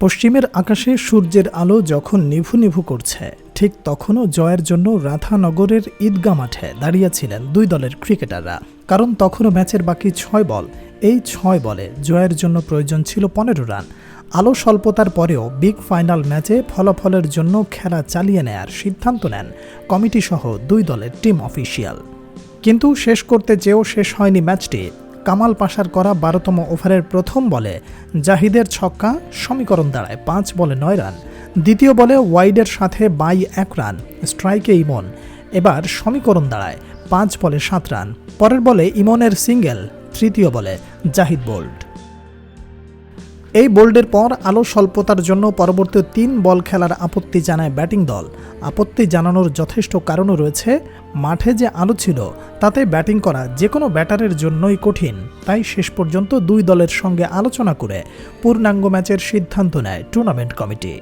পশ্চিমের আকাশে সূর্যের আলো যখন নিভু নিভু করছে, ঠিক তখনও জয়ের জন্য রাধানগরের ঈদগা মাঠে দাঁড়িয়েছিলেন দুই দলের ক্রিকেটাররা। কারণ তখনও ম্যাচের বাকি ছয় বল। এই ছয় বলে জয়ের জন্য প্রয়োজন ছিল পনেরো রান। আলো স্বল্পতার পরেও বিগ ফাইনাল ম্যাচে ফলাফলের জন্য খেলা চালিয়ে নেয়ার সিদ্ধান্ত নেন কমিটি সহ দুই দলের টিম অফিসিয়াল। কিন্তু শেষ করতে চেয়েও শেষ হয়নি ম্যাচটি। কামাল পাশার করা বারোতম ওভারের প্রথম বলে জাহিদের ছক্কা সমীকরণ দাঁড়ায় পাঁচ বলে নয় রান। দ্বিতীয় বলে ওয়াইডের সাথে বাই এক রান স্ট্রাইকে ইমন। এবার সমীকরণ দাঁড়ায় পাঁচ বলে সাত রান। পরের বলে ইমনের সিঙ্গেল, তৃতীয় বলে জাহিদ বোল্ড এই বোল্ডের পর আলো স্বল্পতার জন্য পরবর্তী তিন বল খেলার আপত্তি জানায় ব্যাটিং দল। আপত্তি জানানোর যথেষ্ট কারণও রয়েছে, মাঠে যে আলো ছিল তাতে ব্যাটিং করা যে কোনো ব্যাটারের জন্যই কঠিন। তাই শেষ পর্যন্ত দুই দলের সঙ্গে আলোচনা করে পূর্ণাঙ্গ ম্যাচের সিদ্ধান্ত নেয় টুর্নামেন্ট কমিটি।